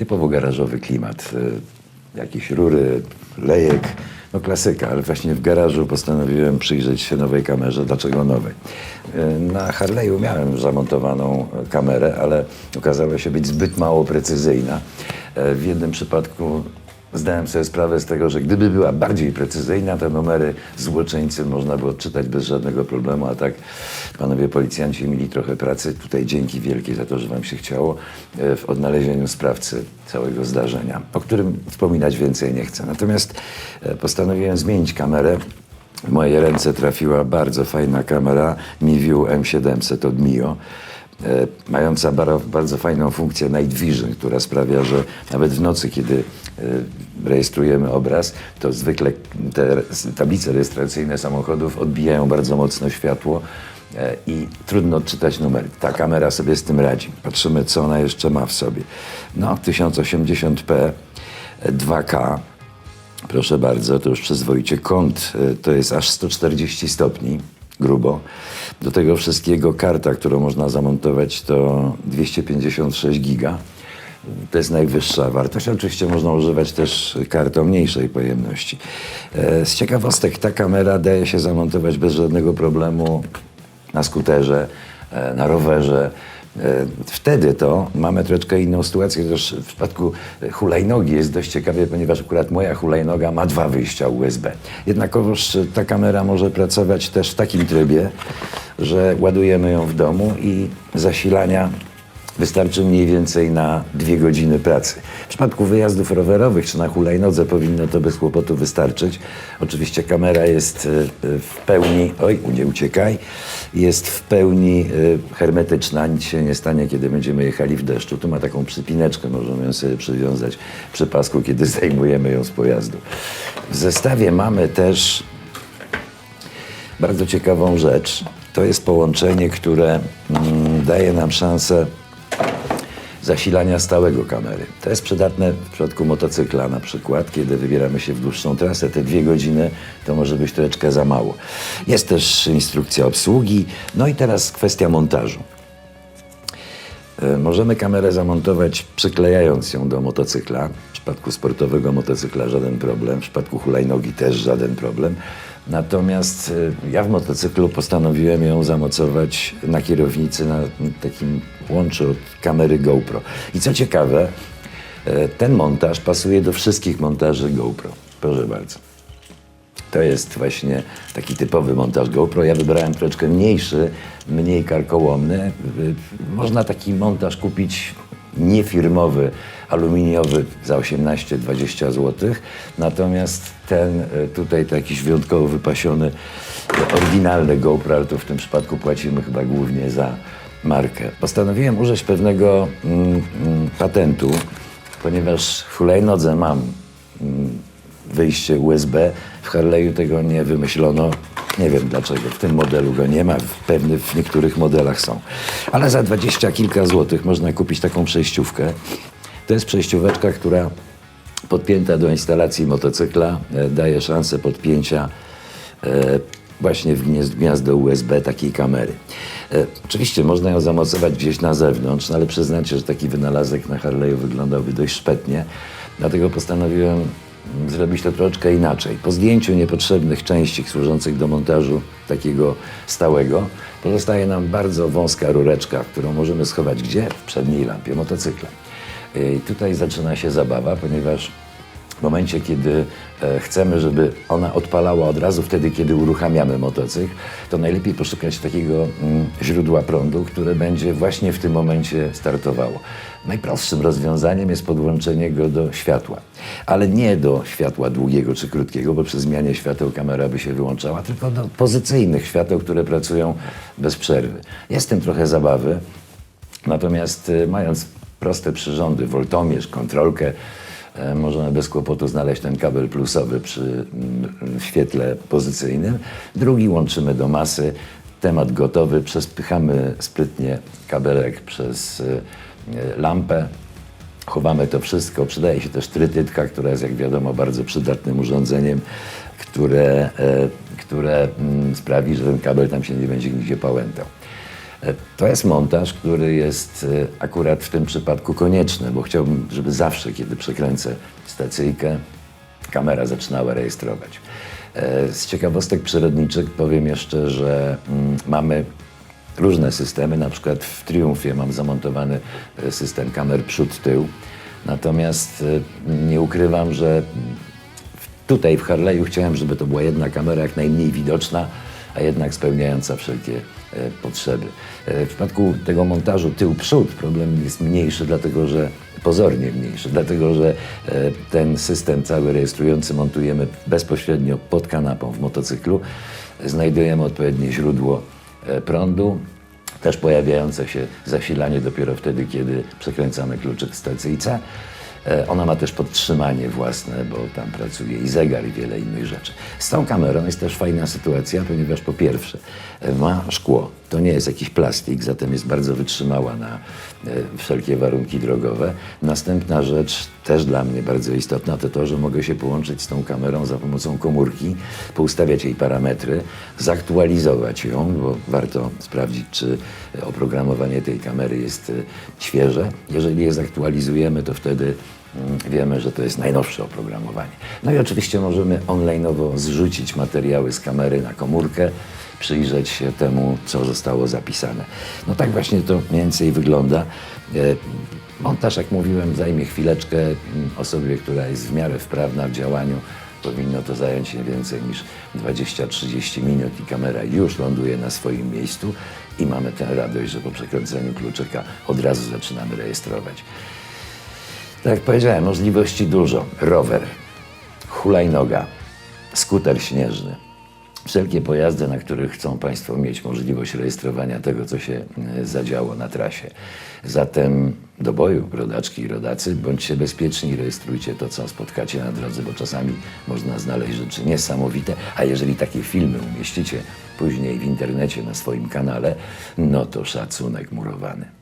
typowo garażowy klimat. Y, Jakieś rury, lejek, no klasyka, ale właśnie w garażu postanowiłem przyjrzeć się nowej kamerze. Dlaczego nowej? Y, Na Harley'u miałem zamontowaną kamerę, ale okazała się być zbyt mało precyzyjna. Y, W jednym przypadku Zdałem sobie sprawę z tego, że gdyby była bardziej precyzyjna, te numery złoczyńcy można by odczytać bez żadnego problemu, a tak panowie policjanci mieli trochę pracy. Tutaj dzięki wielkie za to, że wam się chciało e, w odnalezieniu sprawcy całego zdarzenia, o którym wspominać więcej nie chcę. Natomiast e, postanowiłem zmienić kamerę. W moje ręce trafiła bardzo fajna kamera MiView M700 od Mio mająca bar- bardzo fajną funkcję Night Vision, która sprawia, że nawet w nocy, kiedy e, rejestrujemy obraz, to zwykle te tablice rejestracyjne samochodów odbijają bardzo mocno światło e, i trudno odczytać numer. Ta kamera sobie z tym radzi. Patrzymy, co ona jeszcze ma w sobie. No, 1080p, e, 2K, Proszę bardzo, to już przyzwoicie. Kąt to jest aż 140 stopni, grubo. Do tego wszystkiego karta, którą można zamontować, to 256 giga. To jest najwyższa wartość. Oczywiście można używać też kart o mniejszej pojemności. E, Z ciekawostek, ta kamera daje się zamontować bez żadnego problemu na skuterze, e, na rowerze. E, Wtedy to mamy troszeczkę inną sytuację, też w przypadku e, hulajnogi jest dość ciekawie, ponieważ akurat moja hulajnoga ma dwa wyjścia USB. Jednakowoż e, ta kamera może pracować też w takim trybie, że ładujemy ją w domu i zasilania wystarczy mniej więcej na dwie godziny pracy. W przypadku wyjazdów rowerowych czy na hulajnodze powinno to bez kłopotu wystarczyć. Oczywiście kamera jest e, e, w pełni, oj, nie uciekaj, jest w pełni e, hermetyczna, nic się nie stanie, kiedy będziemy jechali w deszczu. Tu ma taką przypineczkę, możemy ją sobie przywiązać przy pasku, kiedy zdejmujemy ją z pojazdu. W zestawie mamy też bardzo ciekawą rzecz. To jest połączenie, które mm, daje nam szansę zasilania stałego kamery. To jest przydatne w przypadku motocykla na przykład, kiedy wybieramy się w dłuższą trasę. Te dwie godziny to może być troszeczkę za mało. Jest też instrukcja obsługi. No i teraz kwestia montażu. E, Możemy kamerę zamontować przyklejając ją do motocykla. W przypadku sportowego motocykla żaden problem, w przypadku hulajnogi też żaden problem. Natomiast e, ja w motocyklu postanowiłem ją zamocować na kierownicy na takim łączu od kamery GoPro. I co ciekawe, e, ten montaż pasuje do wszystkich montaży GoPro. Proszę bardzo. To jest właśnie taki typowy montaż GoPro. Ja wybrałem troszeczkę mniejszy, mniej karkołomny. Można taki montaż kupić niefirmowy, aluminiowy za 18-20 zł. Natomiast ten y, tutaj jakiś wyjątkowo wypasiony, y, oryginalny GoPro, ale to w tym przypadku płacimy chyba głównie za markę. Postanowiłem użyć pewnego mm, mm, patentu, ponieważ w hulajnodze mam mm, wyjście USB. W Harley'u tego nie wymyślono. Nie wiem dlaczego. W tym modelu go nie ma. W pewnych, w niektórych modelach są. Ale za dwadzieścia kilka złotych można kupić taką przejściówkę. To jest przejścióweczka, która podpięta do instalacji motocykla e, daje szansę podpięcia e, właśnie w gniazd- gniazdo USB takiej kamery. E, Oczywiście można ją zamocować gdzieś na zewnątrz, no ale przyznacie, że taki wynalazek na Harley'u wyglądałby dość szpetnie. Dlatego postanowiłem zrobić to troszeczkę inaczej. Po zdjęciu niepotrzebnych części służących do montażu takiego stałego pozostaje nam bardzo wąska rureczka, którą możemy schować gdzie? W przedniej lampie motocykla. E, I tutaj zaczyna się zabawa, ponieważ w momencie, kiedy e, chcemy, żeby ona odpalała od razu wtedy, kiedy uruchamiamy motocykl, to najlepiej poszukać takiego mm, źródła prądu, które będzie właśnie w tym momencie startowało. Najprostszym rozwiązaniem jest podłączenie go do światła, ale nie do światła długiego czy krótkiego, bo przy zmianie świateł kamera by się wyłączała, tylko do pozycyjnych świateł, które pracują bez przerwy. Jest w tym trochę zabawy, Natomiast y, mając proste przyrządy, woltomierz, kontrolkę, e, możemy bez kłopotu znaleźć ten kabel plusowy przy mm, świetle pozycyjnym. Drugi łączymy do masy. Temat gotowy. Przespychamy sprytnie kabelek przez y, lampę. Chowamy to wszystko. Przydaje się też trytytka, która jest, jak wiadomo, bardzo przydatnym urządzeniem, które, e, które mm, sprawi, że ten kabel tam się nie będzie nigdzie pałętał. To jest montaż, który jest e, akurat w tym przypadku konieczny, bo chciałbym, żeby zawsze, kiedy przekręcę stacyjkę, kamera zaczynała rejestrować. E, Z ciekawostek przyrodniczych powiem jeszcze, że mm, mamy różne systemy, na przykład w Triumfie mam zamontowany e, system kamer przód-tył, natomiast nie ukrywam, że Tutaj w Harley'u chciałem, żeby to była jedna kamera jak najmniej widoczna, a jednak spełniająca wszelkie potrzeby. E, w przypadku tego montażu tył-przód problem jest mniejszy, dlatego że pozornie mniejszy, dlatego że e, ten system cały rejestrujący montujemy bezpośrednio pod kanapą w motocyklu. Znajdujemy odpowiednie źródło e, prądu, też pojawiające się zasilanie dopiero wtedy, kiedy przekręcamy kluczyk. E, Ona ma też podtrzymanie własne, bo tam pracuje i zegar i wiele innych rzeczy. Z tą kamerą jest też fajna sytuacja, ponieważ po pierwsze e, ma szkło. To nie jest jakiś plastik, zatem jest bardzo wytrzymała na e, wszelkie warunki drogowe. Następna rzecz, też dla mnie bardzo istotna, to to, że mogę się połączyć z tą kamerą za pomocą komórki, poustawiać jej parametry, zaktualizować ją, bo warto sprawdzić, czy oprogramowanie tej kamery jest e, świeże. Jeżeli je zaktualizujemy, to wtedy mm, wiemy, że to jest najnowsze oprogramowanie. No i oczywiście możemy online'owo zrzucić materiały z kamery na komórkę, przyjrzeć się temu, co zostało zapisane. No tak właśnie to mniej więcej wygląda. E, Montaż, jak mówiłem, zajmie chwileczkę. Mm, Osobie, która jest w miarę wprawna w działaniu, powinno to zająć nie więcej niż 20-30 minut i kamera już ląduje na swoim miejscu i mamy tę radość, że po przekręceniu kluczyka od razu zaczynamy rejestrować. Tak jak powiedziałem, możliwości dużo. Rower, hulajnoga, skuter śnieżny. Wszelkie pojazdy, na których chcą Państwo mieć możliwość rejestrowania tego, co się e, zadziało na trasie. Zatem do boju, rodaczki i rodacy, bądźcie bezpieczni, rejestrujcie to, co spotkacie na drodze, bo czasami można znaleźć rzeczy niesamowite, a jeżeli takie filmy umieścicie później w internecie na swoim kanale, no to szacunek murowany.